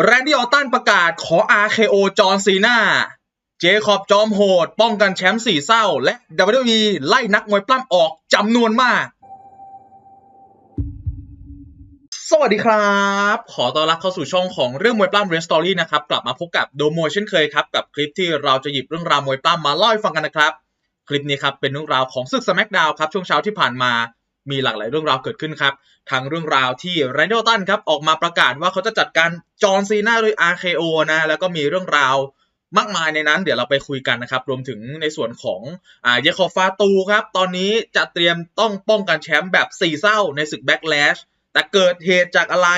แรนดี้ออตตันประกาศขอ RKO จอห์นซีนาเจคอบจอมโหด ป้องกันแชมป์สี่เศร้า และ WWE ไล่นักมวยปล้ำออกจำนวนมาก สวัสดีครับ ขอต้อนรับเข้าสู่ช่องของเรื่องมวยปล้ำเรสตอรี่นะครับ กลับมาพบกับโดโมเช่นเคยครับ กับคลิปที่เราจะหยิบเรื่องราวมวยปล้ำมาเล่าให้ฟังกันนะครับ คลิปนี้ครับเป็นเรื่องราวของศึกสแมกดาวครับช่วงเช้าที่ผ่านมา มีหลากหลายเรื่องราวเกิดขึ้นครับทั้งเรื่องราวที่แรนด a ลตันครับออกมาประกาศว่าเขาจะจัดการจอห์นซีนาด้วย RKO นะแล้วก็มีเรื่องราวมากมายในนั้นเดี๋ยวเราไปคุยกันนะครับ รวมถึงในส่วนของอ่าเยคอฟาตูครับ ตอนนี้จะเตรียมต้องป้องกันแชมป์แบบสี่เศร้าในศึกแบ็กแลชแต่เกิดเหตุจากอะไร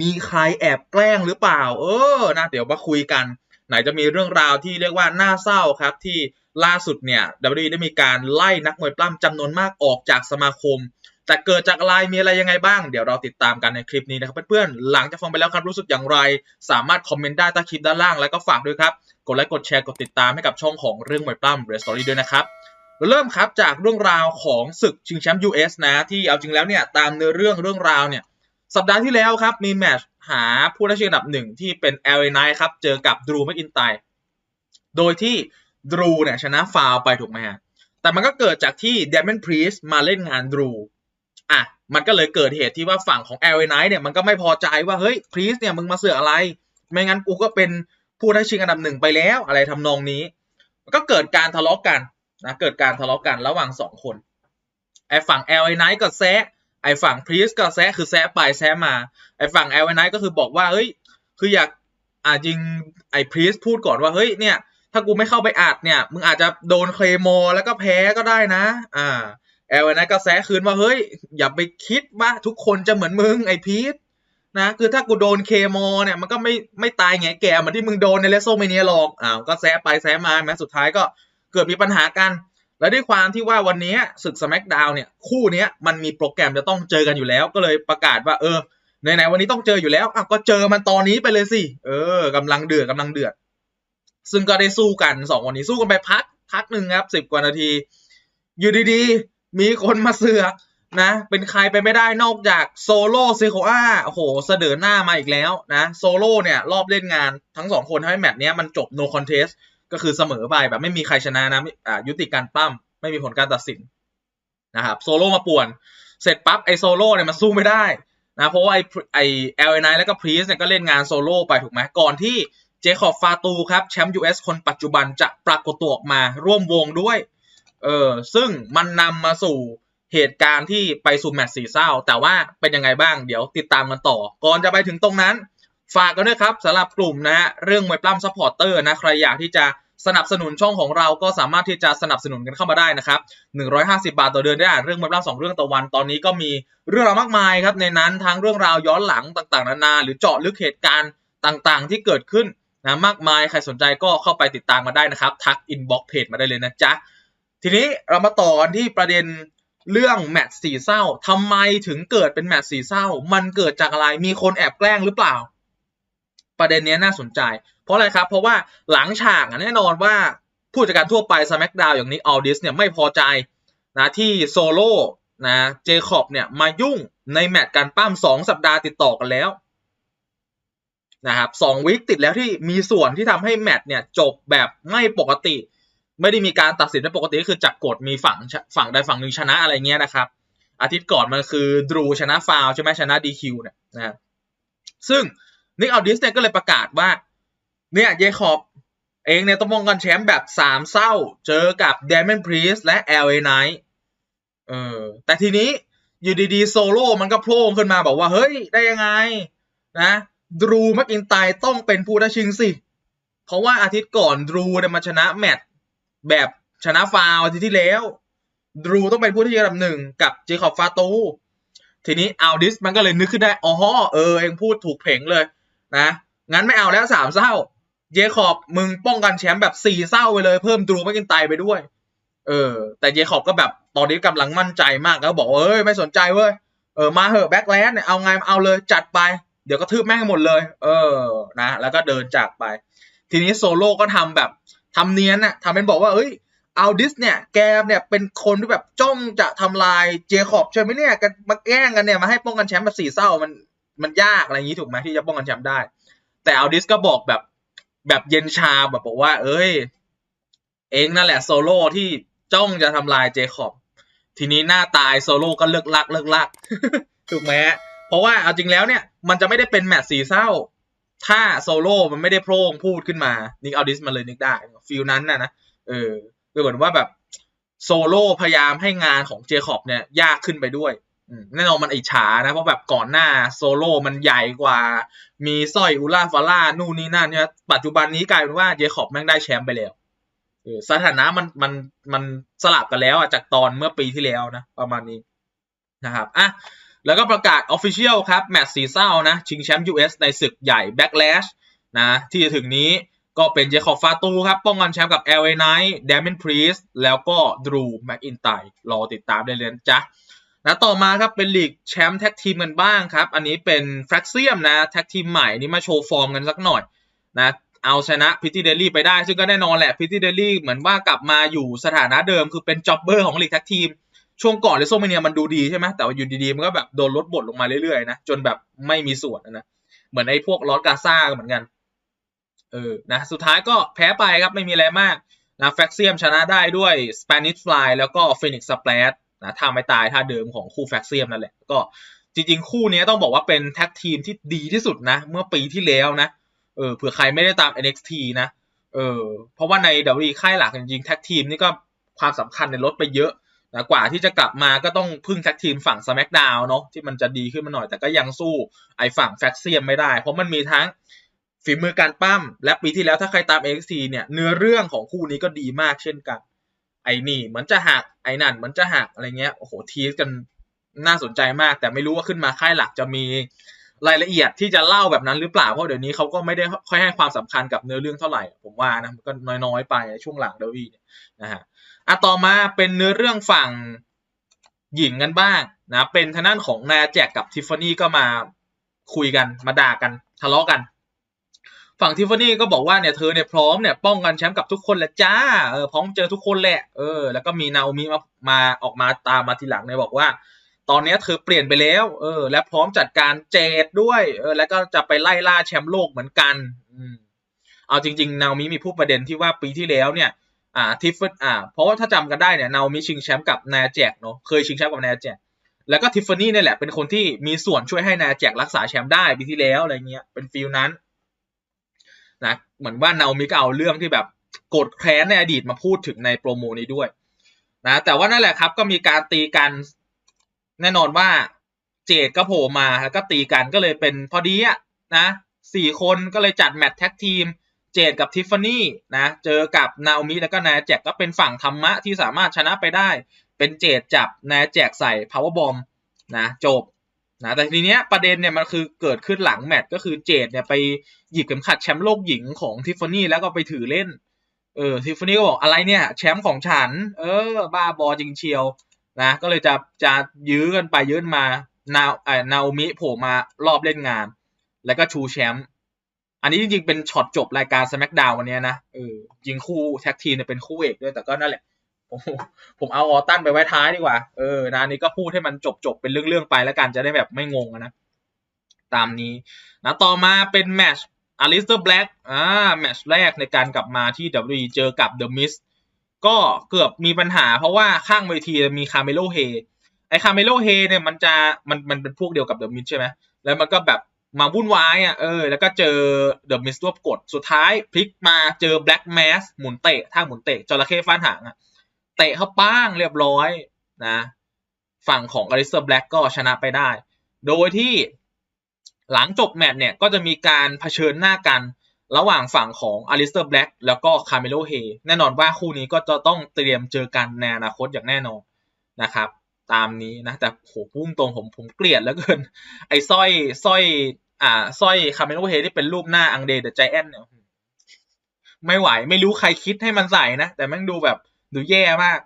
มีใครแอบแกล้งหรือเปล่า เออนะเดี๋ยวมาคุยกัน ไหนจะมีเรื่องราวที่เรียกว่าน่าเศร้าครับที่ ล่าสุดเนี่ย WWE ได้มีการไล่นักมวยปล้ำจำนวนมากออกจากสมาคม แต่เกิดจากอะไรมีอะไรยังไงบ้าง เดี๋ยวเราติดตามกันในคลิปนี้นะครับเพื่อนๆ หลังจากฟังไปแล้วครับรู้สึกอย่างไร สามารถคอมเมนต์ได้ใต้คลิปด้านล่างแล้วก็ฝากด้วยครับ กดไลค์กดแชร์กดติดตามให้กับช่องของเรื่องมวยปล้ำเรสตอรี่ด้วยนะครับเริ่มครับจากเรื่องราวของศึกชิงแชมป์ US นะที่เอาจริงแล้วเนี่ยตามเนื้อเรื่องเรื่องราวเนี่ยสัปดาห์ที่แล้วครับมีแมตช์หาผู้ได้ชิงอันดับหนึ่งที่เป็น LA Knight ครับเจอกับดรูแม c อินไตโดยที่ ดรูเนี่ยชนะฟาวไปถูกไหมฮะ แต่มันก็เกิดจากที่ d ดม o n Priest มาเล่นงานดรูอะมันก็เลยเกิดเหตุที่ว่าฝั่งของ LA Knight เนี่ยมันก็ไม่พอใจว่าเฮ้ย Priest เนี่ยมึงมาเสือกอะไร ไม่งั้นกูก็เป็นผู้ได้ชิงอันดับหนึ่งไปแล้วอะไรทำนองนี้มันก็เกิดการทะเลาะกันนะเกิดการทะเลาะกันระหว่างสองคนไอ้ฝั่ง LA Knight ก็แซะไอ้ฝั่ง Priest ก็แซะคือแซะไปแซะมาไอ้ฝั่ง LA Knight ก็คือบอกว่าเฮ้ยคืออยากอ่าจริงไอ้ Priest พูดก่อนว่าเฮ้ยเนี่ย ถ้ากูไม่เข้าไปอัดเนี่ย มึงอาจจะโดนเคลมอแล้วก็แพ้ก็ได้นะ อ่า แอลนะก็แซะคืนว่าเฮ้ย อย่าไปคิดว่าทุกคนจะเหมือนมึงไอพีทนะคือถ้ากูโดนเคมอเนี่ยมันก็ไม่ไม่ตายไงแก่เหมือนที่มึงโดนในเลสโซเมเนียหรอกอ้าวก็แซะไปแซะมาแม้สุดท้ายก็เกิดมีปัญหากัน และด้วยความที่ว่าวันนี้ศึกสมักดาวเนี่ย คู่เนี้ยมันมีโปรแกรมจะต้องเจอกันอยู่แล้ว ก็เลยประกาศว่าเออไหนๆวันนี้ต้องเจออยู่แล้วอ้าวก็เจอมันตอนนี้ไปเลยสิเออกำลังเดือดกำลังเดือด ซึ่งก็ได้สู้กันสองวันนี้สู้กันไปพักพักหนึ่งครับสิบกว่านาที อยู่ดีๆ มีคนมาเสือกนะ เป็นใครไปไม่ได้นอกจากโซโล่เซโคอาโอ้โหเสดอหน้ามาอีกแล้วนะโซโล่เนี่ย รอบเล่นงานทั้งสองคนทำให้แมตช์นี้มันจบ no contest ก็คือเสมอไปแบบไม่มีใครชนะนะอ่ายุติการปั้ม ไม่มีผลการตัดสินนะครับโซโล่มาป่วน เสร็จปั๊บไอโซโล่เนี่ยมันสู้ไม่ได้นะเพราะว่าไอไอเอลไนแล้วก็พรีสเนี่ยก็เล่นงานโซโล่ไปถูกไหมก่อนที่ เจคอบฟาตูครับแชมป์ US คนปัจจุบันจะปรากฏตัวออกมาร่วมวงด้วย เออซึ่งมันนำมาสู่เหตุการณ์ที่ไปสู่แมตช์สีเศร้า แต่ว่าเป็นยังไงบ้างเดี๋ยวติดตามกันต่อ ก่อนจะไปถึงตรงนั้น ฝากกันด้วยครับสำหรับกลุ่มนะฮะเรื่องมวยปล้ำซัพพอร์เตอร์นะใครอยากที่จะสนับสนุนช่องของเราก็สามารถที่จะสนับสนุนกันเข้ามาได้นะครับ 150 บาทต่อเดือนได้อ่านเรื่องมวยปล้ำสองเรื่องต่อวัน ตอนนี้ก็มีเรื่องราวมากมายครับในนั้นทั้งเรื่องราวย้อนหลังต่างๆ นานา หรือเจาะลึกเหตุการณ์ต่างๆ ที่เกิดขึ้น นะมากมายใครสนใจก็เข้าไปติดตามมาได้นะครับ ทักอินบ็อกเพจมาได้เลยนะจ๊ะ ทีนี้เรามาต่อกันที่ประเด็นเรื่องแมตช์สีเศร้าทำไมถึงเกิดเป็นแมตช์สีเศร้า มันเกิดจากอะไรมีคนแอบแกล้งหรือเปล่า ประเด็นนี้น่าสนใจ เพราะอะไรครับ เพราะว่าหลังฉากแน่นอนว่าผู้จัดการทั่วไปส m ม c ดาวอย่างนี้ออดิสเนี่ยไม่พอใจนะที่โซโล่นะเจคอบเนี่ยมายุ่งในแมตช์การปั้มสองสัปดาห์ติดต่อกันแล้ว นะครับสองวิคติดแล้วที่มีส่วนที่ทำให้แมตช์เนี่ยจบแบบไม่ปกติ ไม่ได้มีการตัดสินไม่ปกติก็คือจักกดมีฝั่งฝั่งใดฝั่งหนึ่งชนะอะไรเงี้ยนะครับ อาทิตย์ก่อนมันคือดรูชนะฟาวใช่ไหมชนะดีคิวเนี่ยนะซึ่งนิกเอัลดิสเนี่ยก็เลยประกาศว่า เนี่ยเยคอบเองเนี่ยต้องป้องกันแชมป์แบบสามเศร้า เจอกับเดมอนพรีสและ LA Knight เออแต่ทีนี้อยู่ดีๆ โซโล่มันก็โผล่ขึ้นมาบอกว่า เฮ้ย ได้ยังไง นะ ดรูแมกอินไตต้องเป็นผู้ได้ชิงสิ เพราะว่าอาทิตย์ก่อนดรูเนี่ยมาชนะแมตช์แบบชนะฟาวอาทิตย์ที่แล้วดรูต้องเป็นผู้ที่อันดับหนึ่งกับเจคอบฟาตูทีนี้อัลดิสมันก็เลยนึกขึ้นได้อ๋อเออเองพูดถูกเพ่งเลยนะ งั้นไม่เอาแล้วสามเศร้า เจคอบมึงป้องกันแชมป์แบบสี่เศร้าไปเลยเพิ่มดรูแมกอินไตไปด้วย เออ แต่เจคอบก็แบบตอนนี้กำลังมั่นใจมากแล้วบอกเอ้ยไม่สนใจเว้ยเออมาเหอะแบ็กแลนด์เนี่ยเอาไงเอาเลยจัดไป เดี๋ยวก็ทืบแม่งหมดเลย เออนะ แล้วก็เดินจากไป ทีนี้โซโล่ก็ทำแบบทำเนียนน่ะทำเป็นบอกว่าเอ้ยเอาดิสเนี่ยแกเนี่ยเป็นคนที่แบบจ้องจะทำลายเจคอบใช่ไหมเนี่ยกันมาแกล้งกันเนี่ยมาให้ป้องกันแชมป์แบบสี่เศร้ามันมันยากอะไรอย่างนี้ถูกไหมที่จะป้องกันแชมป์ได้ แต่เอาดิสก็บอกแบบแบบเย็นชาแบบบอกว่า เอ้ย เองนั่นแหละโซโล่ที่จ้องจะทำลายเจคอบทีนี้หน้าตายโซโล่ก็เลิกลักเลิกลักถูกไหม เพราะว่าเอาจริงแล้วเนี่ยมันจะไม่ได้เป็นแมตช์สีเศร้า ถ้าโซโล่มันไม่ได้โพร่งพูดขึ้นมานิกเอาดิสมาเลยนึกได้ฟิลนั้นนะนะเออคือเหมือนว่าแบบโซโล่พยายามให้งานของเจคอบเนี่ยยากขึ้นไปด้วยแน่นอนมันอิจฉานะ เพราะแบบก่อนหน้าโซโล่มันใหญ่กว่า มีสร้อยอุล่าฟาร่านู่นนี่นั่นเนี่ยปัจจุบันนี้กลายเป็นว่าเจคอบแม่งได้แชมป์ไปแล้วสถานะมันมันมันสลับกันแล้วอะจากตอนเมื่อปีที่แล้วนะ ประมาณนี้นะครับอะ แล้วก็ประกาศ Official ครับ แมตช์สีเศร้านะ ชิงแชมป์ US ในศึกใหญ่ Backlash นะที่จะถึงนี้ก็เป็นเจคอบฟาตูครับ ป้องกันแชมป์กับ LA Knight Damien Priest แล้วก็ Drew McIntyre รอติดตามได้เลยนะจ๊ะนะต่อมาครับเป็นลีกแชมป์แท็กทีมกันบ้างครับ อันนี้เป็นแฟร็กเซียมนะแท็กทีมใหม่นี่มาโชว์ฟอร์มกันสักหน่อยนะเอาชนะพิตตี้เดลี่ไปได้ ซึ่งก็แน่นอนแหละพิตตี้เดลี่เหมือนว่ากลับมาอยู่สถานะเดิมคือเป็นจ็อบเบอร์ของลีกแท็กทีม ช่วงก่อนเลโซเมเนียมันดูดีใช่ไหมแต่ว่าอยู่ดีๆ มันก็แบบโดนลดบทลงมาเรื่อยๆนะจนแบบไม่มีส่วนนะเหมือนไอ้พวกลอสกาซ่าเหมือนกันเออนะสุดท้ายก็แพ้ไปครับไม่มีอะไรมากนะแฟกเซียมชนะได้ด้วย Spanish Fly แล้วก็ Phoenix Splash นะท่าไม่ตายท่าเดิมของคู่แฟกเซียมนั่นแหละก็จริงๆ คู่นี้ต้องบอกว่าเป็นแท็กทีมที่ดีที่สุดนะ เมื่อปีที่แล้วนะเออเผื่อใครไม่ได้ตาม NXT นะเออเพราะว่าใน WWE ค่ายหลักจริงๆแท็กทีมนี่ก็ความสำคัญในลดไปเยอะ นะกว่าที่จะกลับมาก็ต้องพึ่งแท็กทีมฝั่ง SmackDown เนาะที่มันจะดีขึ้นมาหน่อยแต่ก็ยังสู้ไอ้ฝั่งแฟกเซียมไม่ได้ เพราะมันมีทั้งฝีมือการปั้ม และปีที่แล้วถ้าใครตาม NXT เนี่ยเนื้อเรื่องของคู่นี้ก็ดีมากเช่นกัน ไอ้นี่เหมือนจะหักไอ้นั่นเหมือนจะหักอะไรเงี้ยโอ้โหทีสกันน่าสนใจมาก แต่ไม่รู้ว่าขึ้นมาค่ายหลักจะมีรายละเอียดที่จะเล่าแบบนั้นหรือเปล่าเพราะเดี๋ยวนี้เขาก็ไม่ได้ค่อยให้ความสำคัญกับเนื้อเรื่องเท่าไหร่ ผมว่านะมันก็น้อยๆไปช่วงหลังเดวีเนี่ยนะฮะ อะต่อมาเป็นเนื้อเรื่องฝั่งหญิงกันบ้างนะเป็นทางด้านของนาแจกกับทิฟฟานี่ก็มาคุยกันมาด่ากันทะเลาะกัน ฝั่งทิฟฟานี่ก็บอกว่าเนี่ยเธอเนี่ยพร้อมเนี่ยป้องกันแชมป์กับทุกคนแหละจ้าเออพร้อมเจอทุกคนแหละเออแล้วก็มีนาโอมิมามาออกมาตามมาทีหลังเนี่ยบอกว่า ตอนนี้เธอเปลี่ยนไปแล้วเออและพร้อมจัดการเจดด้วยเออแล้วก็จะไปไล่ล่าแชมป์โลกเหมือนกันอืมเอาจริง ๆ นาโอมิมีพูดประเด็นที่ว่าปีที่แล้วเนี่ย อ่าทิฟฟอ่าเพราะว่าถ้าจำกันได้เนี่ยนามิชิงแชมป์กับนาแจกเนาะเคยชิงแชมป์กับนาแจกแล้วก็ทิฟฟานี่เนี่ยแหละเป็นคนที่มีส่วนช่วยให้นาแจกรักษาแชมป์ได้ปีที่แล้วอะไรเงี้ยเป็นฟิลนั้นนะเหมือนว่านามิก็เอาเรื่องที่แบบโกรธแค้นในอดีตมาพูดถึงในโปรโมนี้ด้วยนะแต่ว่านั่นแหละครับก็มีการตีกันแน่นอนว่าเจดก็โผล่มาแล้วก็ตีกันก็เลยเป็นพอดีอะนะสี่คนก็เลยจัดแมตช์แท็กทีม เจดกับทิฟฟานี่นะเจอกับนาโอมิแล้วก็นาแจกก็เป็นฝั่งธรรมะที่สามารถชนะไปได้ เป็นเจดจับนาแจกใส่ power bomb นะจบนะแต่ทีเนี้ยประเด็นเนี่ยมันคือเกิดขึ้นหลังแมตช์ก็คือเจดเนี่ยไปหยิบเข็มขัดแชมป์โลกหญิงของทิฟฟานี่แล้วก็ไปถือเล่นเออทิฟฟานี่ก็บอกอะไรเนี่ยแชมป์ของฉัน เออ บ้าบอจริงเชียวนะก็เลยจะจะยื้อกันไปยื้อมานาเอ่อนาโอมิโผล่มารอบเล่นงาน แล้วก็ชูแชมป์ อันนี้จริงๆเป็นช็อตจบรายการ SmackDown วันนี้นะเออยิงคู่แท็กทีมเนี่ยเป็นคู่เอกด้วยแต่ก็นั่นแหละผมผมเอาออตันไปไว้ท้ายดีกว่าเออนะนี้ก็พูดให้มันจบจบๆเป็นเรื่องๆไปแล้วกันจะได้แบบไม่งงนะตามนี้นะต่อมาเป็นแมชอลิสเตอร์แบล็กอ่าแมชแรกในการกลับมาที่ WWE เจอกับ The Miz ก็เกือบมีปัญหาเพราะว่าข้างเวทีมีคาเมโลเฮไอคาเมโลเฮเนี่ยมันจะมันมันเป็นพวกเดียวกับเดอะมิสใช่ไหมแล้วมันก็แบบ มาวุ่นวายอะเออแล้วก็เจอเดอะมิสรวบกดสุดท้ายพลิกมาเจอแบล็กแมสหมุนเตะท่าหมุนเตะจระเข้ฟาดหางอะเตะเข้าป้างเรียบร้อยนะ ฝั่งของอลิสเตอร์แบล็กก็ชนะไปได้ โดยที่หลังจบแมตช์เนี่ยก็จะมีการเผชิญหน้ากันระหว่างฝั่งของอลิสเตอร์แบล็กแล้วก็คาเมโลเฮแน่นอนว่าคู่นี้ก็จะต้องเตรียมเจอกันในอนาคตอย่างแน่นอนนะครับ ตามนี้นะ แต่โหพุ่งตรงผมผมเกลียดแล้วเกิน ไอ้สร้อยสร้อย อ่าสร้อยคาเมโลเฮที่เป็นรูปหน้าอังเดเดอะไจแอนเนี่ยไม่ไหวไม่รู้ใครคิดให้มันใส่นะ แต่ม่งดูแบบดูแย่มาก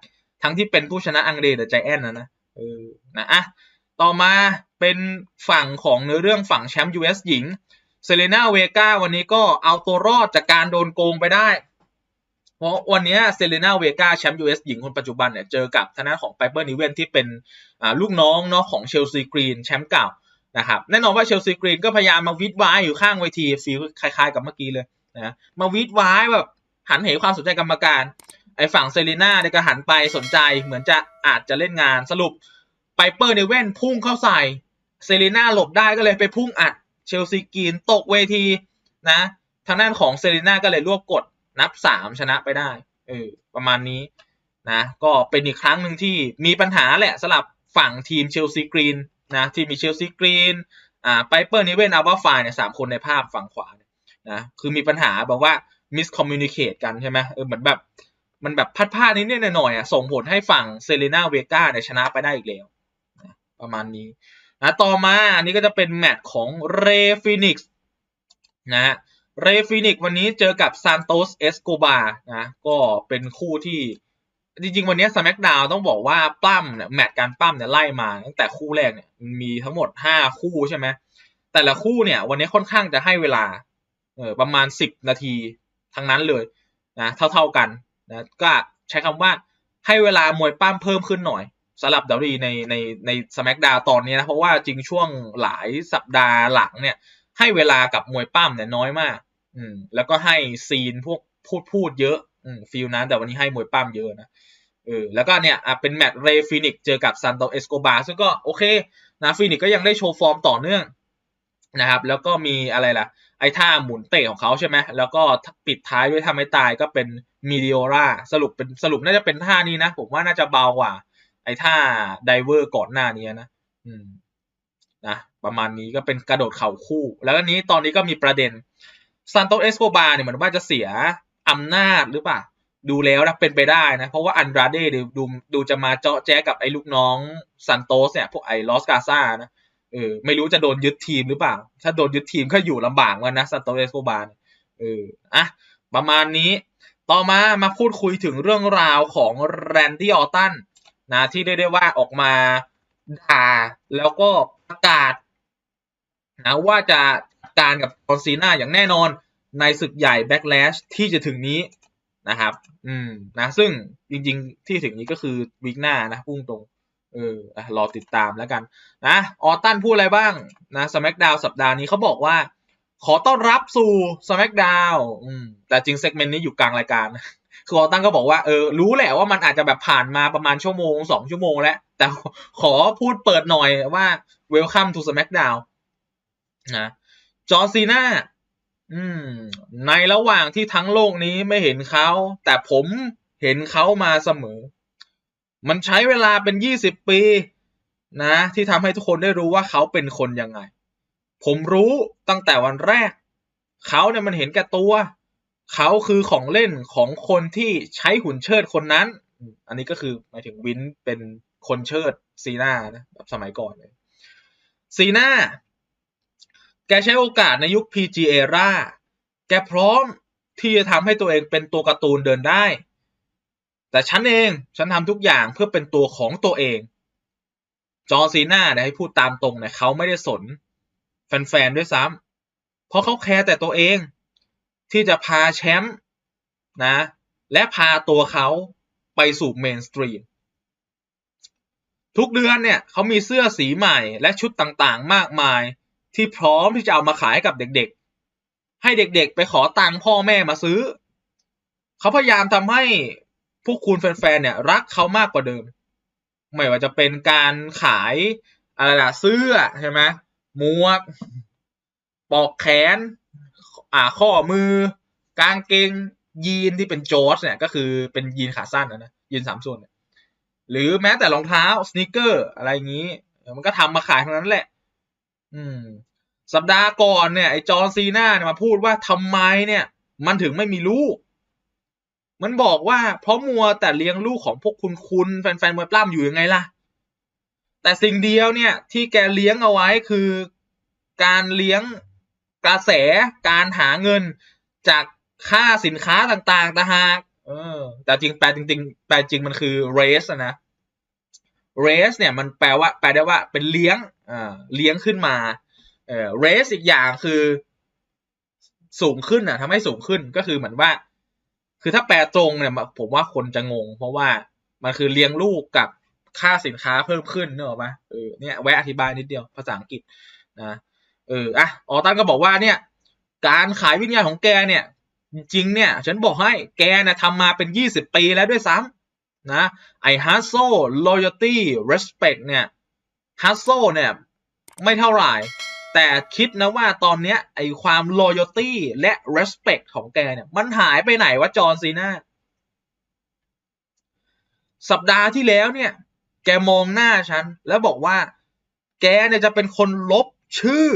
ทั้งที่เป็นผู้ชนะอังเดเดอะไจแอนนะนะเออนะอะต่อมาเป็นฝั่งของเนื้อเรื่องฝั่งแชมป์ US หญิงเซเลนาเวกาวันนี้ก็เอาตัวรอดจากการโดนโกงไปได้ เพราะวันนี้เซเลนาเวกาแชมป์ US หญิงคนปัจจุบันเนี่ยเจอกับทางด้านของไ i เปอร์นิเวนที่เป็นลูกน้องเนาะของเชลซีกรีนแชมป์เก่า นะครับแน่นอนว่าเชลซีกรีนก็พยายามมาวิดวายอยู่ข้างเวทีฟีลคล้ายๆกับเมื่อกี้เลยนะมาวิดวายแบบหันเหความสนใจกรรมการ ไอ้ฝั่งเซรีน่าเนี่ยก็หันไปสนใจเหมือนจะอาจจะเล่นงานสรุปไปเปอร์เนเว่นพุ่งเข้าใส่เซรีน่าหลบได้ก็เลยไปพุ่งอัดเชลซีกรีนตกเวทีนะทางด้านของเซรีน่าก็เลยรวบกดนับสามชนะไปได้เออประมาณนี้นะก็เป็นอีกครั้งหนึ่งที่มีปัญหาแหละสำหรับฝั่งทีมเชลซีกรีน นะที่มีเชลซีกรีนอ่าไปเปอร์เนเวนอัลบาฟายเนี่ยสามคนในภาพฝั่งขวานนะคือมีปัญหาแบบว่ามิสคอมมิวนิเคตกันใช่ไหมเออเหมือนแบบมันแบบพัดพลาดนิดๆหน่อยอะส่งผลให้ฝั่งเซเลนาเวกาเนี่ยชนะไปได้อีกแล้วนะประมาณนี้นะต่อมาอันนี้ก็จะเป็นแมตช์ของเรฟินิกส์นะเรฟินิกวันนี้เจอกับซานโตสเอสโกบานะก็เป็นคู่ที่ จริงๆ วันนี้ส c k กดาวต้องบอกว่าปั้มเนี่ยแมตช์การปั้มเนี่ยไล่มาตั้งแต่คู่แรกเนี่ยมีทั้งหมดห้าคู่ใช่ไหมแต่ละคู่เนี่ย วันนี้ค่อนข้างจะให้เวลาเออประมาณสิบนาทีทั้งนั้นเลยนะเท่าๆกันนะก็ใช้คำว่าให้เวลามวยปั้มเพิ่มขึ้นหน่อยสำหรับดารีในในในส c k กดาวตอนนี้นะเพราะว่าจริงช่วงหลายสัปดาห์หลังเนี่ย ให้เวลากับมวยปั้มเนี่ยน้อยมาก อืมแล้วก็ให้ซีนพวกพูดพูดเยอะ ฟิลนั้นแต่วันนี้ให้มวยปั้มเยอะนะเออแล้วก็เนี่ยเป็นแมตช์เรฟินิกเจอกับซันโตเอสโกบาซึ่งก็โอเคนะฟินิกก็ยังได้โชว์ฟอร์มต่อเนื่องนะครับ แล้วก็มีอะไรล่ะ ไอ้ท่าหมุนเตะของเขาใช่ไหมแล้วก็ปิดท้ายด้วยทำให้ตายก็เป็นมิเดียร่าสรุปเป็นสรุปน่าจะเป็นท่านี้นะ ผมว่าน่าจะเบากว่า ไอ้ท่าไดเวอร์ก่อนหน้านี้นะ อืมนะประมาณนี้ก็เป็นกระโดดเข่าคู่ แล้วก็นี้ตอนนี้ก็มีประเด็นซันโตเอสโกบาเนี่ยเหมือนว่าจะเสีย อำนาจหรือเปล่าดูแล้วนะเป็นไปได้นะ เพราะว่าอันดราเดดูดูดูจะมาเจาะแจ๊กับไอ้ลูกน้องซันโตสเนี่ยพวกไอ้ลอสกาซานะเออไม่รู้จะโดนยึดทีมหรือเปล่า ถ้าโดนยึดทีมก็อยู่ลำบากเหมือนนะซันโตเอสโกบาเอออะประมาณนี้ต่อมามาพูดคุยถึงเรื่องราวของแรนดี้ออตันนะที่ได้ได้ว่าออกมาด่าแล้วก็ประกาศนะว่าจะการกับคอนซีนาอย่างแน่นอน ในศึกใหญ่แบ็กแลชที่จะถึงนี้นะครับ อืมนะซึ่งจริงๆ ที่ถึงนี้ก็คือวีคหน้านะพุ่งตรง เออรอติดตามแล้วกันนะออตันพูดอะไรบ้างนะสมักดาวสัปดาห์นี้เขาบอกว่า ขอต้อนรับสู่สมักดาวอืมแต่จริงเซกเมนต์นี้อยู่กลางรายการคือออตันก็บอกว่าเออรู้แหละว่ามันอาจจะแบบผ่านมาประมาณชั่วโมงสองชั่วโมงแล้ว แต่ขอพูดเปิดหน่อยว่า Welcome to SmackDown นะจอร์ซีน่า อืม ในระหว่างที่ทั้งโลกนี้ไม่เห็นเขา แต่ผมเห็นเขามาเสมอ มันใช้เวลาเป็นยี่สิบปี นะ ที่ทำให้ทุกคนได้รู้ว่าเขาเป็นคนยังไง ผมรู้ตั้งแต่วันแรก เขาเนี่ยมันเห็นแก่ตัว เขาคือของเล่นของคนที่ใช้หุ่นเชิดคนนั้น อันนี้ก็คือหมายถึงวินเป็นคนเชิดซีน่านะแบบสมัยก่อนเลยซีน่า แกใช้โอกาสในยุค PGA ร่าแกพร้อมที่จะทำให้ตัวเองเป็นตัวการ์ตูนเดินได้ แต่ฉันเองฉันทำทุกอย่างเพื่อเป็นตัวของตัวเอง จอซีน่าเนี่ยให้พูดตามตรงเนี่ยเขาไม่ได้สน แฟนๆด้วยซ้ำเพราะเขาแคร์แต่ตัวเองที่จะพาแชมป์นะ และพาตัวเขาไปสู่เมนสตรีมทุกเดือนเนี่ยเขามีเสื้อสีใหม่และชุดต่างๆ มากมาย ที่พร้อมที่จะเอามาขายกับเด็กๆ ให้เด็กๆ ไปขอตังค์พ่อแม่มาซื้อ เขาพยายามทำให้พวกคุณแฟนๆ เนี่ยรักเขามากกว่าเดิม ไม่ว่าจะเป็นการขายอะไรล่ะเสื้อใช่ไหมมวก ปอกแขน อ่าข้อมือ กางเกงยีนที่เป็นจอร์จเนี่ยก็คือเป็นยีนขาสั้นนะนะยีนสามส่วนหรือแม้แต่รองเท้าสเนคเกอร์อะไรอย่างนี้ มันก็ทำมาขายทั้งนั้นแหละ อืม สัปดาห์ก่อนเนี่ยไอ้จอร์ซีน่าเนี่ยมาพูดว่าทำไมเนี่ย มันถึงไม่มีลูก มันบอกว่าเพราะมัวแต่เลี้ยงลูกของพวกคุณคุณแฟนๆมวยปล้ำอยู่ยังไงล่ะ แต่สิ่งเดียวเนี่ยที่แกเลี้ยงเอาไว้คือการเลี้ยงกระแสการหาเงินจากค่าสินค้าต่างๆต่างหากเออ แต่จริงแปลจริงๆแปลจริงมันคือ race นะ race เนี่ยมันแปลว่า แปลได้ว่าเป็นเลี้ยงอ่าเลี้ยงขึ้นมา เอ่อ raise อีกอย่างคือสูงขึ้นอะทำให้สูงขึ้นก็คือเหมือนว่า คือถ้าแปลตรงเนี่ยผมว่าคนจะงง เพราะว่ามันคือเลี้ยงลูกกับค่าสินค้าเพิ่มขึ้นเนอะปะเออเนี่ยแวะอธิบายนิดเดียวภาษาอังกฤษนะเอออะออตันก็บอกว่าเนี่ย การขายวิญญาณของแกเนี่ย จริงเนี่ย ฉันบอกให้แกนะทำมาเป็นยี่สิบปีแล้วด้วยซ้ำนะไอ hustle loyalty respect เนี่ย hustle เนี่ย ไม่เท่าไหร่ แต่คิดนะว่าตอนเนี้ยไอความ loyalty และ respect ของแกเนี่ย มันหายไปไหนวะจอห์นซีนาสัปดาห์ที่แล้วเนี่ย แกมองหน้าฉัน แล้วบอกว่า แกเนี่ยจะเป็นคนลบชื่อ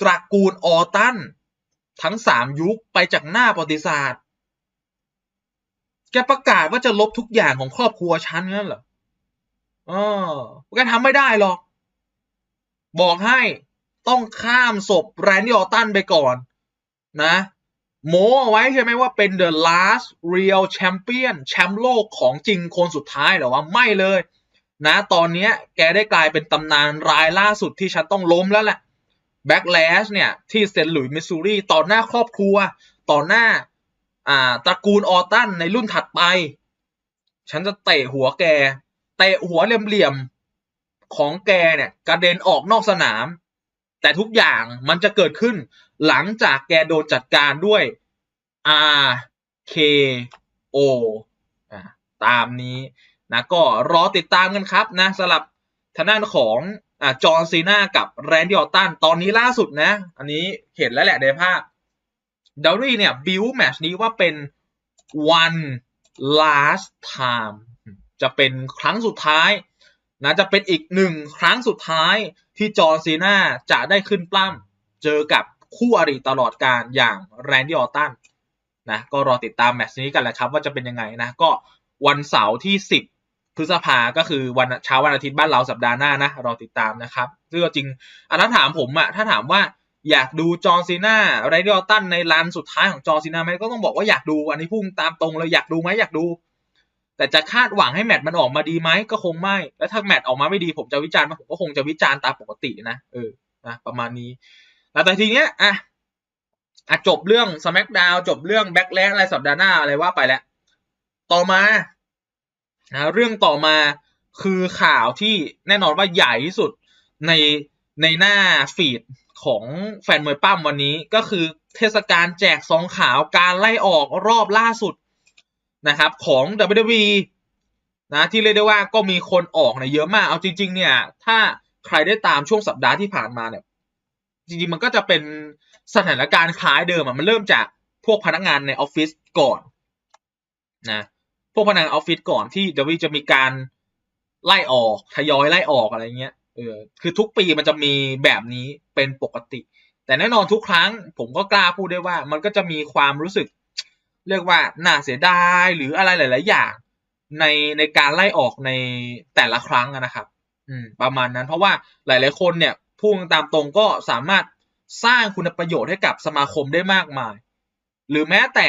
ตระกูลออตัน ทั้งสามยุคไปจากหน้าประวัติศาสตร์ แกประกาศว่าจะลบทุกอย่างของครอบครัวฉันงั้นเหรออ๋อแกทำไม่ได้หรอก บอกให้ ต้องข้ามศพแรนดี้ออตันไปก่อนนะโมเอาไว้ใช่ไหมว่าเป็น the last real champion แชมป์โลกของจริงคนสุดท้ายหรอวะไม่เลย นะ ตอนนี้แกได้กลายเป็นตำนานรายล่าสุดที่ฉันต้องล้มแล้วแหละ Backlash เนี่ย ที่เซนต์หลุยส์มิสซูรีต่อหน้าครอบครัว ต่อหน้าอ่าตระกูลออตันในรุ่นถัดไป ฉันจะเตะหัวแก เตะหัวเหลี่ยมๆของแกเนี่ยกระเด็นออกนอกสนาม แต่ทุกอย่างมันจะเกิดขึ้นหลังจากแกโดนจัดการด้วย R K O ตามนี้นะก็รอติดตามกันครับนะสำหรับทางด้านของอจอห์นซีนากับแรนดี้ออตตันตอนนี้ล่าสุดนะ อันนี้เห็นแล้วแหละในภาพดารี่เนี่ยบิวแมชนี้ว่าเป็น one last time จะเป็นครั้งสุดท้ายนะจะเป็นอีกหนึ่งครั้งสุดท้าย ที่จอห์ซีนาจะได้ขึ้นปล้ำเจอกับคู่อริตลอดการอย่างแรนดี้ออตตันนะก็รอติดตามแมตช์นี้กันแหละครับ ว่าจะเป็นยังไงนะ ก็วันเสาร์ที่ 10 พฤษภาก็คือวันเช้าวันอาทิตย์บ้านเราสัปดาห์หน้านะรอติดตามนะครับซึ่งจริงอะถ้าถามผมอะถ้าถามว่าอยากดูจอร์ซีนาไรเดอร์ตันในรันสุดท้ายของจอร์ซีนาไหมก็ต้องบอกว่าอยากดูอันนี้พุ่งตามตรงเลยอยากดูไหมอยากดู แต่จะคาดหวังให้แมตช์มันออกมาดีไหมก็คงไม่ แล้วถ้าแมตช์ออกมาไม่ดีผมจะวิจารณ์ผมก็คงจะวิจารณ์ตามปกตินะเออนะประมาณนี้แต่ทีเนี้ยอะอะจบเรื่อง SmackDown จบเรื่อง Backlash อะไรสัปดาห์หน้าอะไรว่าไปแล้ว ต่อมานะเรื่องต่อมาคือข่าวที่แน่นอนว่าใหญ่ที่สุดในในหน้าฟีดของแฟนมวยปั้มวันนี้ก็คือเทศกาลแจกซองขาวการไล่ออกรอบล่าสุด นะครับของ WWE นะที่เรียกได้ว่าก็มีคนออกเนี่ยเยอะมาก เอาจริง ๆ เนี่ย ถ้าใครได้ตามช่วงสัปดาห์ที่ผ่านมาเนี่ย จริงๆ มันก็จะเป็นสถานการณ์คล้ายเดิมอะมันเริ่มจากพวกพนักงานในออฟฟิศก่อนนะพวกพนักงานออฟฟิศก่อนที่ WWE จะมีการไล่ออกทยอยไล่ออกอะไรเงี้ยเออคือทุกปีมันจะมีแบบนี้เป็นปกติ แต่แน่นอนทุกครั้ง ผมก็กล้าพูดได้ว่า มันก็จะมีความรู้สึก เรียกว่าน่าเสียดายหรืออะไรหลาย ๆ อย่างในในการไล่ออกในแต่ละครั้งนะครับ อืม ประมาณนั้น เพราะว่าหลาย ๆ คนเนี่ยพูดตามตรงก็สามารถสร้างคุณประโยชน์ให้กับสมาคมได้มากมาย หรือแม้แต่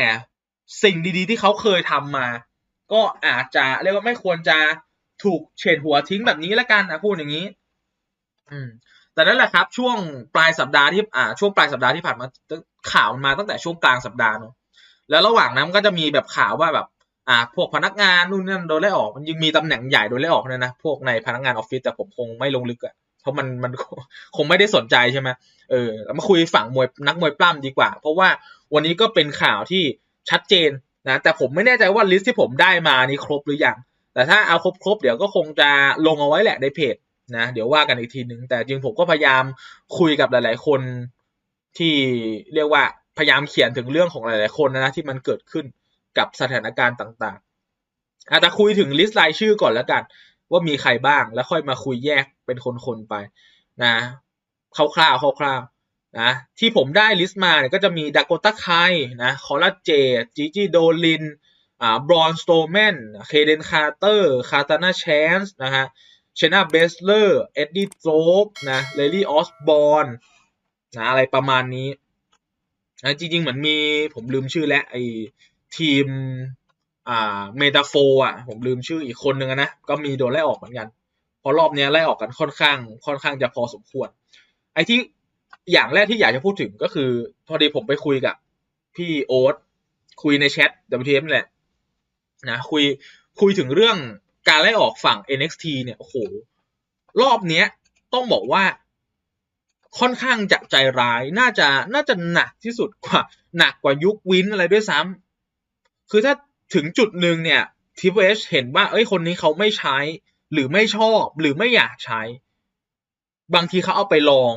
สิ่งดี ๆ ที่เขาเคยทำมา ก็อาจจะเรียกว่าไม่ควรจะถูกเฉดหัวทิ้งแบบนี้ละกันนะพูดอย่างนี้ อืม แต่นั่นแหละครับ ช่วงปลายสัปดาห์ที่อ่าช่วงปลายสัปดาห์ที่ผ่านมาข่าวมาตั้งแต่ช่วงกลางสัปดาห์เนาะ แล้วระหว่างนั้นก็จะมีแบบข่าวว่าแบบอ่าพวกพนักงานนู่นนั่นโดนไล่ออก มันยังมีตำแหน่งใหญ่โดนไล่ออกเลยนะพวกในพนักงานออฟฟิศแต่ผมคงไม่ลงลึกอะเพราะมันมันคงไม่ได้สนใจใช่ไหมเออมาคุยฝั่งมวยนักมวยปล้ำดีกว่า เพราะว่าวันนี้ก็เป็นข่าวที่ชัดเจนนะแต่ผมไม่แน่ใจว่าลิสต์ที่ผมได้มานี้ครบหรือยังแต่ถ้าเอาครบๆเดี๋ยวก็คงจะลงเอาไว้แหละในเพจนะเดี๋ยวว่ากันอีกทีนึงแต่จริงผมก็พยายามคุยกับหลาย ๆ คนที่เรียกว่า พยายามเขียนถึงเรื่องของหลาย ๆ คนนะที่มันเกิดขึ้นกับสถานการณ์ต่าง ๆ อาจจะคุยถึงลิสต์รายชื่อก่อนแล้วกัน ว่ามีใครบ้างแล้วค่อยมาคุยแยกเป็นคน ๆ ไปนะคร่าวๆคร่าวๆนะที่ผมได้ลิสต์มาเนี่ยก็จะมีดากโตาไคนะคอลลาเจจิจิโดลินอ่าบรอนสโตแมนเคเดนคาร์เตอร์คาตานาแชนส์นะฮะเชนาเบสเลอร์เอ็ดดี้โจ๊กนะเลลี่ออสบอนนะอะไรประมาณนี้ นะจริงๆเหมือนมีผมลืมชื่อแล้วไอทีมอ่าเมตาโฟอะผมลืมชื่ออีกคนนึงนะ ก็มีโดนไล่ออกเหมือนกันพราะรอบนี้ไล่ออกกันค่อนข้าง ค่อนข้างจะพอสมควร ไอ้ที่อย่างแรกที่อยากจะพูดถึงก็คือ พอดีผมไปคุยกับพี่โอ๊ตคุยในแชท WTF นี่แหละนะคุยคุยถึงเรื่องการไล่ออกฝั่ง NXT เนี่ยโอ้โหรอบเนี้ยต้องบอกว่า ค่อนข้างจะใจร้าย น่าจะน่าจะหนักที่สุดกว่าหนักกว่ายุควินอะไรด้วยซ้ำคือถ้าถึงจุดหนึ่งเนี่ยทีเอชเห็นว่า เอ้ยคนนี้เขาไม่ใช้ หรือไม่ชอบหรือไม่อยากใช้ บางทีเขาเอาไปลอง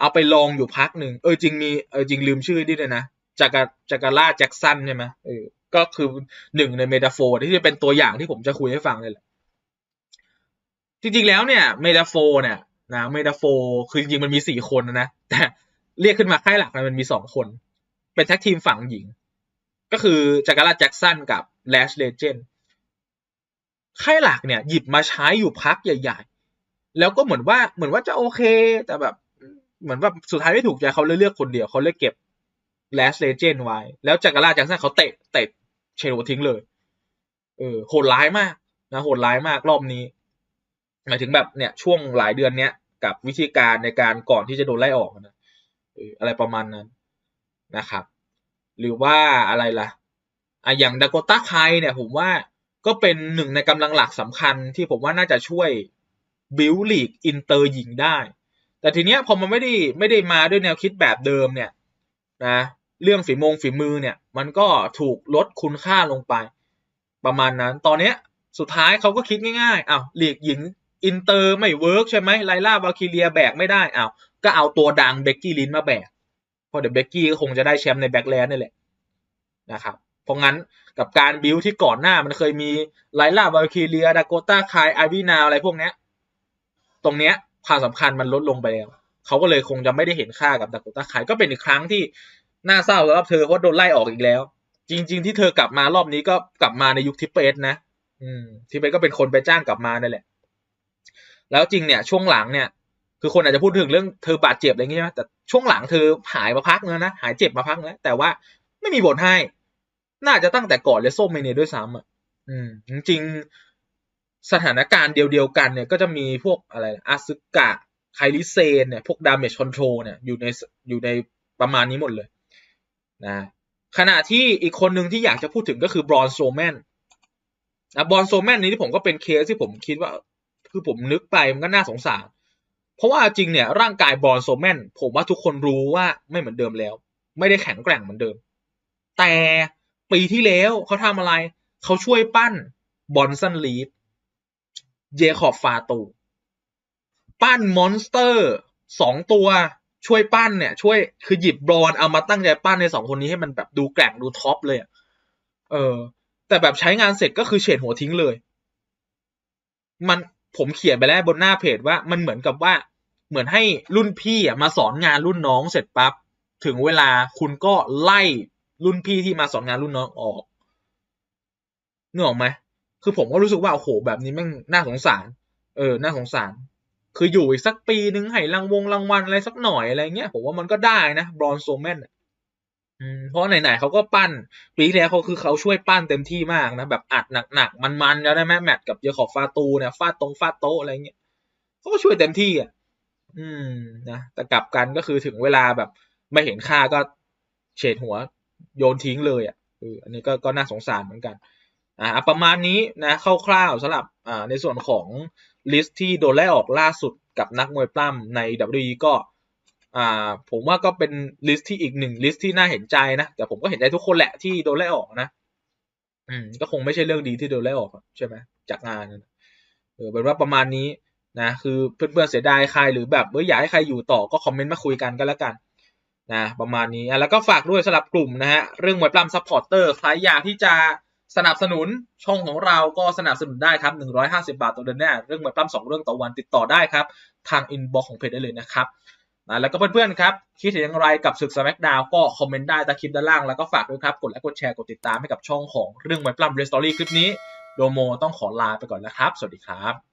เอาไปลองอยู่พักหนึ่งเออจริงมีเออจริงลืมชื่อนี่เลยนะจากาจากาล่าแจ็กสันใช่ไหมเออก็คือหนึ่งในเมตาโฟร์ที่จะเป็นตัวอย่างที่ผมจะคุยให้ฟังเลยแหละจริงๆแล้วเนี่ยเมตาโฟร์เนี่ย นะเมตาโฟ คือจริงๆมันมีสี่คนนะ แต่เรียกขึ้นมาค่ายหลักมันมีสองคน เป็นแท็กทีมฝั่งหญิง ก็คือจากาล่าแจ็กสันกับแลชเลเจนค่ายหลักเนี่ยหยิบมาใช้อยู่พักใหญ่ ๆ แล้วก็เหมือนว่าเหมือนว่าจะโอเค แต่แบบเหมือนว่าสุดท้ายไม่ถูกใจเขาเลยเลือกคนเดียวเขาเลยเก็บแลชเลเจนไว้ แล้วจากาล่าแจ็กสันเขาเตะเตะเชลทิ้งเลย เออโหดร้ายมากนะโหดร้ายมากรอบนี้ หมายถึงแบบเนี่ยช่วงหลายเดือนเนี้ยกับวิธีการในการก่อนที่จะโดนไล่ออกนะอะไรประมาณนั้นนะครับ หรือว่าอะไรล่ะอะอย่างดากต้าไคเนี่ยผมว่าก็เป็นหนึ่งในกำลังหลักสำคัญที่ผมว่าน่าจะช่วยบิวลีกอินเตอร์หญิงได้ แต่ทีเนี้ยพอมันไม่ได้ไม่ได้มาด้วยแนวคิดแบบเดิมเนี่ยนะเรื่องฝีมงฝีมือเนี่ย มันก็ถูกลดคุณค่าลงไป ประมาณนั้น ตอนเนี้ยสุดท้ายเขาก็คิดง่ายๆอ้าวลีกหญิง อินเตอร์ไม่เวิร์กใช่ไหมไลล่าบาคิเลียแบกไม่ได้อ้าวก็เอาตัวดังเบกกี้ลินมาแบกเพราะเดี๋ยวเบกกี้ก็คงจะได้แชมป์ในแบ็กแลนด์นี่แหละนะครับเพราะงั้นกับการบิวที่ก่อนหน้ามันเคยมีไลล่าบาคิเลียดากต้าคายไอวีนาอะไรพวกเนี้ยตรงเนี้ยความสำคัญมันลดลงไปแล้วเขาก็เลยคงจะไม่ได้เห็นค่ากับดากต้าคายก็เป็นอีกครั้งที่น่าเศร้าสำหรับเธอเพราะโดนไล่ออกอีกแล้ว จริง ๆ ที่เธอกลับมารอบนี้ก็กลับมาในยุคทิปเปสนะ อืมทิปเปสก็เป็นคนไปจ้างกลับมานั่นแหละ แล้วจริงเนี่ยช่วงหลังเนี่ย คือคนอาจจะพูดถึงเรื่องเธอบาดเจ็บอะไรเงี้ยแต่ช่วงหลังเธอหายมาพักแล้วนะหายเจ็บมาพักแล้วแต่ว่าไม่มีบทให้ น่าจะตั้งแต่ก่อนเลโซเมเนด้วยซ้ำอะอืม จริงสถานการณ์เดียวๆกันเนี่ย ก็จะมีพวกอะไรอาซึกะไคลิเซนเนี่ย พวกดาเมจคอนโทรเนี่ยอยู่ในอยู่ในประมาณนี้หมดเลยนะขณะที่อีกคนหนึ่งที่อยากจะพูดถึงก็คือบรอนโซแมนนะบรอนโซแมนนี้ที่ผมก็เป็นเคสที่ผมคิดว่า คือผมนึกไปมันก็น่าสงสาร เพราะว่าจริงเนี่ยร่างกายบอนโซแมนผมว่าทุกคนรู้ว่าไม่เหมือนเดิมแล้ว ไม่ได้แข็งแกร่งเหมือนเดิม แต่ปีที่แล้วเขาทำอะไร เขาช่วยปั้นบอนสันลีดเจคอบฟาตู ปั้นมอนสเตอร์สองตัวช่วยปั้นเนี่ย ช่วยคือหยิบบอนเอามาตั้งใจปั้นในสองคนนี้ให้มันแบบดูแกร่งดูท็อปเลยเออ แต่แบบใช้งานเสร็จก็คือเฉดหัวทิ้งเลย มัน ผมเขียนไปแล้วบนหน้าเพจว่ามันเหมือนกับว่าเหมือนให้รุ่นพี่อะมาสอนงานรุ่นน้องเสร็จปั๊บถึงเวลาคุณก็ไล่รุ่นพี่ที่มาสอนงานรุ่นน้องออกนึกออกไหมคือผมก็รู้สึกว่าโอ้โหแบบนี้แม่งน่าสงสาร เออ น่าสงสาร คืออยู่อีกสักปีนึงให้รางวงรางวัลอะไรสักหน่อยอะไรเงี้ยผมว่ามันก็ได้นะบรอนโซแมนอืม เพราะไหนๆเขาก็ปั้น ปีที่แล้วเขาคือเขาช่วยปั้นเต็มที่มากนะ แบบอัดหนักๆ มันๆ แล้วได้ไหมแมตช์กับเยอขอบฟาตูเนี่ยฟาดตรงฟาดโต๊ะอะไรเงี้ยเขาก็ช่วยเต็มที่อะ อืมนะแต่กลับกันก็คือถึงเวลาแบบ ไม่เห็นค่าก็เฉดหัวโยนทิ้งเลยอะเอออันนี้ก็ก็น่าสงสารเหมือนกัน อ่าประมาณนี้นะคร่าวๆสำหรับอ่าในส่วนของลิสต์ที่โดนไล่ออกล่าสุดกับนักมวยปล้ำใน WWE ก็ อ่าผมว่าก็เป็นลิสต์ที่อีกหนึ่งลิสต์ที่น่าเห็นใจนะ แต่ผมก็เห็นใจทุกคนแหละที่โดนไล่ออกนะ อืม ก็คงไม่ใช่เรื่องดีที่โดนไล่ออกใช่ไหมจากงานเออเป็นว่าประมาณนี้นะคือเพื่อนๆเสียดายใครหรือแบบเอออยากให้ใครอยู่ต่อก็คอมเมนต์มาคุยกันก็แล้วกันนะประมาณนี้แล้วก็ฝากด้วยสำหรับกลุ่มนะฮะเรื่องมวยปล้ำซัพพอร์เตอร์ใครอยากที่จะสนับสนุนช่องของเราก็สนับสนุนได้ครับ 150 บาทต่อเดือนแน่เรื่องมวยปล้ำสองเรื่องต่อวันติดต่อได้ครับ ทางอินบ็อกของเพจได้เลยนะครับ นะแล้วก็เพื่อนๆครับ คิดเห็นอย่างไรกับศึกสแมกดาวก็คอมเมนต์ได้ใต้คลิปด้านล่าง แล้วก็ฝากด้วยครับ กดไลค์กดแชร์กดติดตามให้กับช่องของเรื่องมวปล้ำเรสตอรี่คลิปนี้ โดโมต้องขอลาไปก่อนแล้วครับ สวัสดีครับ